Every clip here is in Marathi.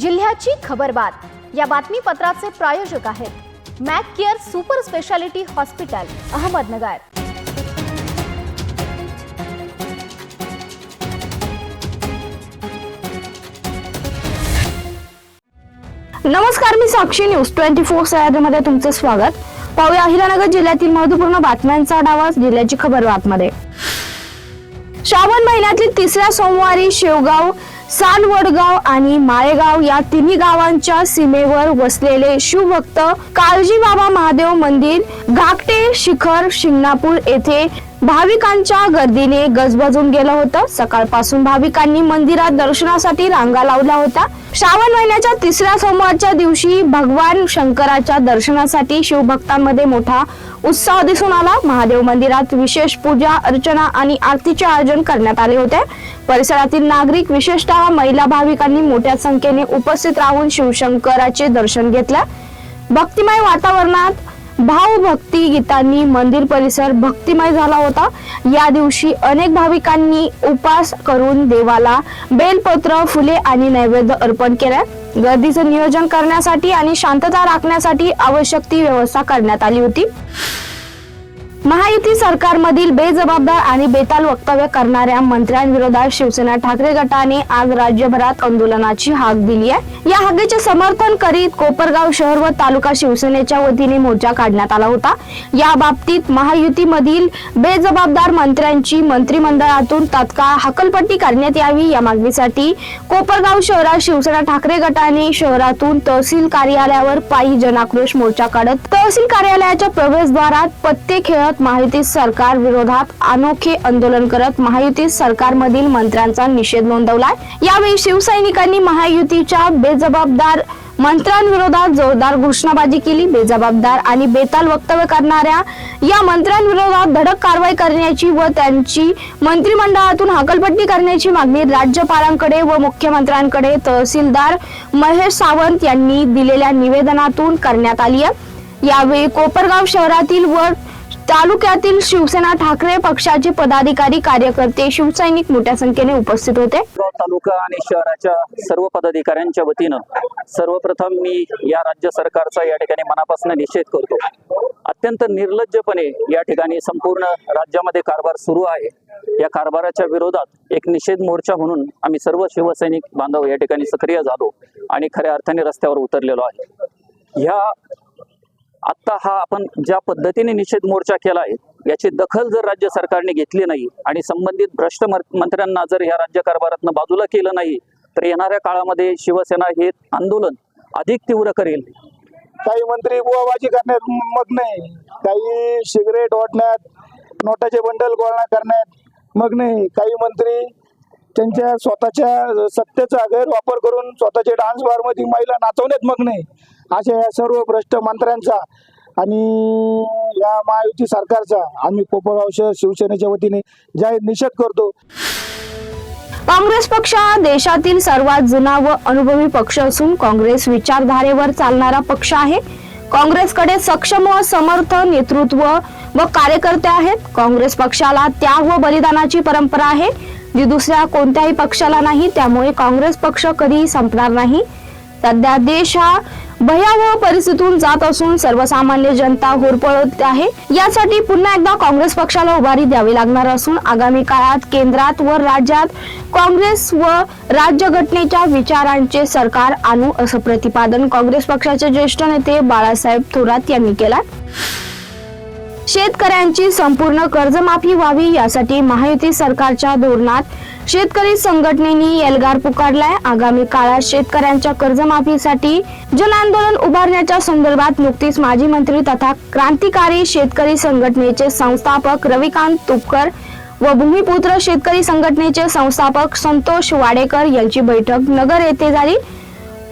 जिल्ह्याची खबरबात या बातमीपत्राचे प्रायोजक आहेत Mac care super speciality hospital Ahmednagar. नमस्कार मी साक्षी न्यूज. ट्वेंटी फोर सह्याद्रीमध्ये तुमचं स्वागत. पाहूया अहिरानगर जिल्ह्यातील महत्त्वपूर्ण बातम्यांचा आढावा जिल्ह्याची खबर बातमध्ये. श्रावण महिन्यातील तिसऱ्या सोमवारी शेवगाव सानवडगाव आणि माळेगाव या तिन्ही गावांच्या सीमेवर वसलेले शिवभक्त काळजी बाबा महादेव मंदिर घाकटे शिखर शिंगणापूर येथे भाविकांच्या गर्दीने गजबजून गेलं होतं. सकाळपासून भाविकांनी मंदिरात दर्शनासाठी रांगा लावल्या होत्या. श्रावण महिन्याच्या तिसऱ्या सोमवारच्या दिवशी भगवान शंकराच्या दर्शनासाठी शिवभक्तांमध्ये मोठा उत्साह दिसून आला. महादेव मंदिरात विशेष पूजा अर्चना आणि आरतीचे आयोजन करण्यात आले होते. परिसरातील नागरिक विशेषतः महिला भाविकांनी मोठ्या संख्येने उपस्थित राहून शिवशंकराचे दर्शन घेतलं. भक्तिमय वातावरणात भावभक्ती गीतांनी मंदिर परिसर भक्तिमय झाला होता. या दिवशी अनेक भाविकांनी उपास करून देवाला बेलपत्र फुले आणि नैवेद्य अर्पण केले. गर्दीचं नियोजन करण्यासाठी आणि शांतता राखण्यासाठी आवश्यक ती व्यवस्था करण्यात आली होती. महायुती सरकारमधील बेजबाबदार आणि बेताल वक्तव्य करणाऱ्या मंत्र्यांविरोधात शिवसेना ठाकरे गटाने आज राज्यभरात आंदोलनाची हाक दिली आहे. या हाकेचे समर्थन करीत कोपरगाव शहर व तालुका शिवसेनेच्या वतीने मोर्चा काढण्यात आला होता. या बाबतीत महायुतीमधील बेजबाबदार मंत्र्यांची मंत्रिमंडळातून तात्काळ हकलपट्टी करण्यात यावी या मागणीसाठी कोपरगाव शहरात शिवसेना ठाकरे गटाने शहरातून तहसील कार्यालयावर पायी जनाक्रोश मोर्चा काढत तहसील कार्यालयाच्या प्रवेशद्वारात पत्ते खेळत महायुती सरकार विरोधात अनोखे आंदोलन करत महायुती सरकारमधील मंत्र्यांचा निषेध नोंदवलाय. यावेळी शिवसैनिकांनी महायुतीच्या बेजबाबदार मंत्र्यांविरोधात जोरदार घोषणाबाजी केली. बेजबाबदार आणि बेताल वक्तव्य करणाऱ्या या मंत्र्यांविरोधात धडक कारवाई करण्याची व त्यांची मंत्रिमंडळातून हकलपट्टी करण्याची मागणी राज्यपालांकडे व मुख्यमंत्र्यांकडे तहसीलदार महेश सावंत यांनी दिलेल्या निवेदनातून करण्यात आली आहे यावेळी कोपरगाव शहरातील व तालुक्यातील शिवसेना ठाकरे पक्षाचे पदाधिकारी कार्यकर्ते शिवसैनिक मोठ्या संख्येने उपस्थित होते. तालुका आणि शहराच्या सर्व पदाधिकाऱ्यांच्या वतीनं सर्वप्रथम मी या राज्य सरकारचा या ठिकाणी मनापासून निषेध करतो. अत्यंत निर्लज्जपणे या ठिकाणी संपूर्ण राज्यामध्ये कारभार सुरू आहे. या कारभाराच्या विरोधात एक निषेध मोर्चा म्हणून आम्ही सर्व शिवसैनिक बांधव या ठिकाणी सक्रिय झालो आणि खऱ्या अर्थाने रस्त्यावर उतरलेलो आहे. ह्या आत्ता हा आपण ज्या पद्धतीने निषेध मोर्चा केला आहे याची दखल जर राज्य सरकारने घेतली नाही आणि संबंधित भ्रष्ट मंत्र्यांना जर ह्या राज्य कारभारातनं बाजूला केलं नाही तर येणाऱ्या काळामध्ये शिवसेना हे आंदोलन अधिक तीव्र करेल. काही मंत्री बुवाबाजी करण्यात मग नाही काही सिगरेट ओढण्यात नोटाचे बंडल गोळा करण्यात मग नाही काही मंत्री त्यांच्या स्वतःच्या सत्तेचा गैरवापर करून स्वतःचे डान्स बारमध्ये महिला नाचवण्यात मग नाही. अशा या सर्व भ्रष्ट मंत्र्यांचा आणि या महायुती सरकारचा आम्ही कोपरगाव शहर शिवसेनेच्या वतीने जाहीर निषेध करतो. काँग्रेस पक्ष हा देशातील सर्वात जुना व अनुभवी पक्ष असून काँग्रेस विचारधारेवर चालणारा पक्ष आहे. काँग्रेसकडे सक्षम व समर्थ नेतृत्व व कार्यकर्ते आहेत. काँग्रेस पक्षाला त्याग व बलिदानाची परंपरा आहे. जी दुसऱ्या कोणत्याही पक्षाला नाही त्यामुळे काँग्रेस पक्ष कधीही संपणार नाही. सध्या देश हा भयावह परिस्थितीतून जात असून सर्वसामान्य जनता होरपळत आहे. यासाठी पुन्हा एकदा काँग्रेस पक्षाला उभारी द्यावी लागणार असून आगामी काळात केंद्रात व राज्यात काँग्रेस व राज्यघटनेच्या विचारांचे सरकार आणू असं प्रतिपादन काँग्रेस पक्षाचे ज्येष्ठ नेते बाळासाहेब थोरात यांनी केलं शेतकऱ्यांची संपूर्ण कर्जमाफी व्हावी यासाठी महायुती सरकारच्या धोरणात शेतकरी संघटनेनी एल्गार पुकारलाय. आगामी काळात शेतकऱ्यांच्या कर्जमाफीसाठी जन आंदोलन उभारण्याच्या संदर्भात नुकतीच माजी मंत्री तथा क्रांतिकारी शेतकरी संघटनेचे संस्थापक रविकांत तुपकर व भूमिपुत्र शेतकरी संघटनेचे संस्थापक संतोष वाडेकर यांची बैठक नगर येथे झाली.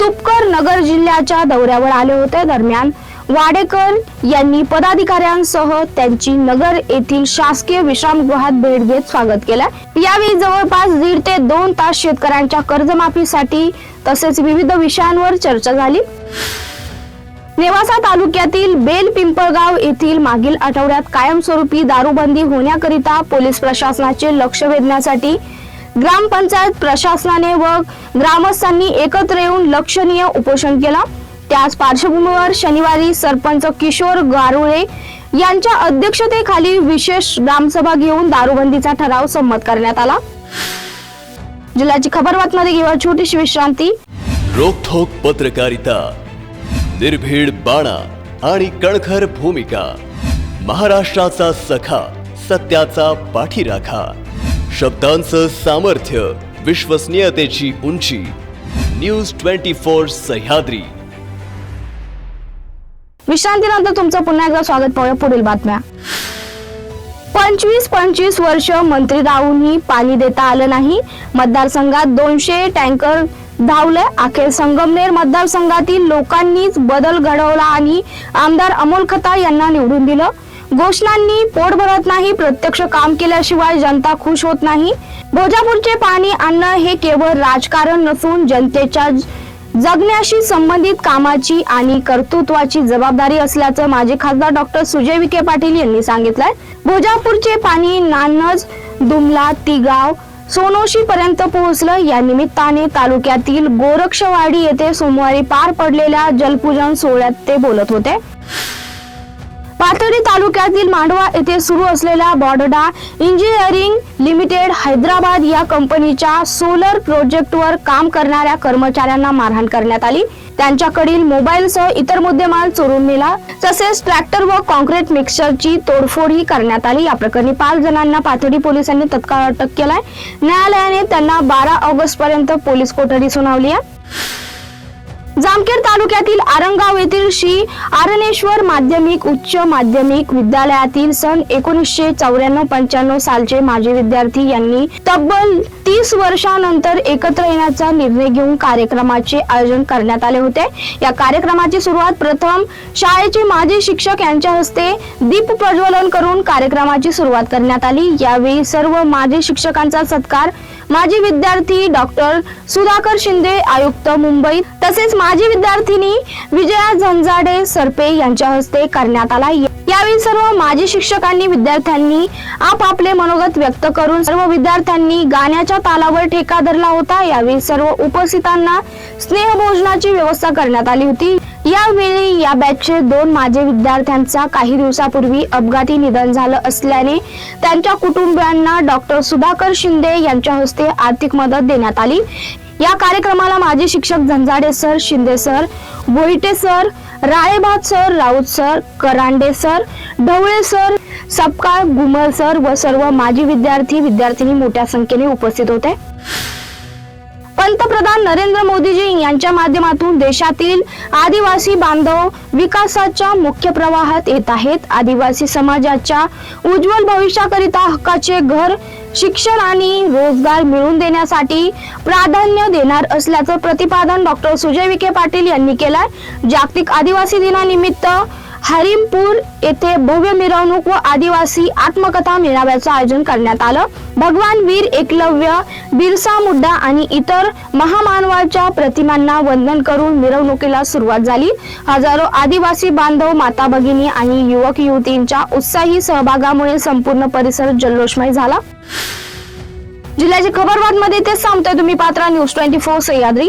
तुपकर नगर जिल्ह्याच्या दौऱ्यावर आले होते. दरम्यान वाडेकर यांनी पदाधिकाऱ्यांसह त्यांची नगर येथील शासकीय विश्रामगृहात भेट घेत स्वागत केलं. यावेळी जवळपास दीड ते दोन तास शेतकऱ्यांच्या कर्जमाफीसाठी तसेच विविध विषयांवर चर्चा झाली. नेवासा तालुक्यातील बेल पिंपळगाव येथील मागील आठवड्यात कायमस्वरूपी दारूबंदी होण्याकरिता पोलीस प्रशासनाचे लक्ष वेधण्यासाठी ग्रामपंचायत प्रशासनाने व ग्रामस्थांनी एकत्र येऊन लक्षणीय उपोषण केलं. त्याच पार्श्वभूमीवर शनिवारी सरपंच किशोर गारुळे यांच्या अध्यक्षतेखाली विशेष ग्रामसभा घेऊन दारूबंदीचा ठराव संमत करण्यात आला. जिल्ह्याची खबर बातमध्ये घेऊया. छोटीशी विश्रांती. रोखोक पत्रकारिता निर्भीड बाणा आणि कणखर भूमिका महाराष्ट्राचा सखा सत्याचा पाठीराखा शब्दांचं सामर्थ्य विश्वसनीयतेची उंची न्यूज ट्वेंटी फोर सह्याद्री. विश्रांतीनंतर तुमचं पुन्हा एकदा स्वागत पाहूया पुढील बातम्या. पंचवीस पंचवीस वर्ष मंत्री राहूनही पाणी देता आलं नाही. मतदारसंघात दोनशे टँकर धावले. अखेर संगमनेर मतदारसंघातील लोकांनीच बदल घडवला आणि आमदार अमोल खता यांना निवडून दिलं. घोषणांनी पोट भरत नाही प्रत्यक्ष काम केल्याशिवाय जनता खुश होत नाही. भोजापूरचे पाणी आणणं हे केवळ राजकारण नसून जनतेच्या जगण्याशी संबंधित कामाची आणि कर्तृत्वाची जबाबदारी असल्याचं माजी खासदार डॉक्टर सुजय विखे पाटील यांनी सांगितलंय. भोजापूरचे पाणी नानज दुमला तिगाव सोनोशी पर्यंत पोहोचलं. या निमित्ताने तालुक्यातील गोरक्षवाडी येथे सोमवारी पार पडलेल्या जलपूजन सोहळ्यात ते बोलत होते. पाथर्डी तालुक्यातील मांडवा येथे सुरू असलेल्या बॉर्डडा इंजिनिअरिंग लिमिटेड हैदराबाद या कंपनीच्या सोलर प्रोजेक्टवर काम करणाऱ्या कर्मचाऱ्यांना मारहाण करण्यात आली. त्यांच्याकडील मोबाईलसह इतर मुद्देमाल चोरून नेला. तसेच ट्रॅक्टर व कॉन्क्रीट मिक्सरची तोडफोडही करण्यात आली. या प्रकरणी पाच जणांना पाथर्डी पोलिसांनी तत्काळ अटक केलाय. न्यायालयाने त्यांना बारा ऑगस्ट पर्यंत पोलीस कोठडी सुनावली आहे. जामखेड तालुक्यातील आरंगाव येथील श्री आरणेश्वर माध्यमिक उच्च माध्यमिक विद्यालयातील सन एकोणीसशे चौऱ्याण्णव पंच्याण्णव सालचे माजी विद्यार्थी यांनी तब्बल तीस वर्षानंतर एकत्र येण्याचा निर्णय घेऊन कार्यक्रमाचे आयोजन करण्यात आले होते. या कार्यक्रमाची सुरुवात प्रथम शाळेचे माजी शिक्षक यांच्या हस्ते दीप प्रज्वलन करून कार्यक्रमाची सुरुवात करण्यात आली. यावेळी सर्व माजी शिक्षकांचा सत्कार माजी विद्यार्थी डॉक्टर सुधाकर शिंदे आयुक्त मुंबई तसेच माजी विद्यार्थिनी विजया झंजाडे सरपे यांच्या हस्ते करण्यात आला. यावेळी सर्व माजी शिक्षकांनी विद्यार्थ्यांनी आपापले मनोगत व्यक्त करून सर्व विद्यार्थ्यांनी गाण्याच्या तालावर ठेका धरला होता. यावेळी सर्व उपस्थितांना स्नेहभोजनाची व्यवस्था करण्यात आली होती. यावेळी या बॅचचे दोन माजी विद्यार्थ्यांचा काही दिवसापूर्वी अपघाती निधन झालं असल्याने त्यांच्या कुटुंबियांना डॉक्टर सुधाकर शिंदे यांच्या हस्ते आर्थिक मदत देण्यात आली. या कार्यक्रमाला माजी शिक्षक Zanjade sir Shinde sir Boite sir Ralebad sir Raut sir Karande sir Dhawale sir Sapkal Gumar sir व सर्व माजी विद्यार्थी विद्यार्थिनी मोठ्या संख्येने उपस्थित होते. पंतप्रधान नरेंद्र मोदीजी यांच्या माध्यमातून देशातील आदिवासी बांधव विकासाच्या मुख्य प्रवाहात येत आहेत. आदिवासी समाजाच्या उज्ज्वल भविष्याकरिता हक्काचे घर शिक्षण आणि रोजगार मिळवून देण्यासाठी प्राधान्य देणार असल्याचं प्रतिपादन डॉक्टर सुजय विखे पाटील यांनी केलंय. जागतिक आदिवासी दिनानिमित्त हरिमपूर येथे भव्य मिरवणूक व आदिवासी आत्मकथा मेळाव्याचं आयोजन करण्यात आलं. भगवान वीर एकलव्य बिरसा मुड्डा आणि इतर महामानवाच्या प्रतिमांना वंदन करून मिरवणुकीला सुरुवात झाली. हजारो आदिवासी बांधव माता भगिनी आणि युवक युवतींच्या उत्साही सहभागामुळे संपूर्ण परिसर जल्लोषमय झाला. जिल्ह्याची खबरबात मध्ये तेच सांगतोय तुम्ही Patra news twenty four Sahyadri.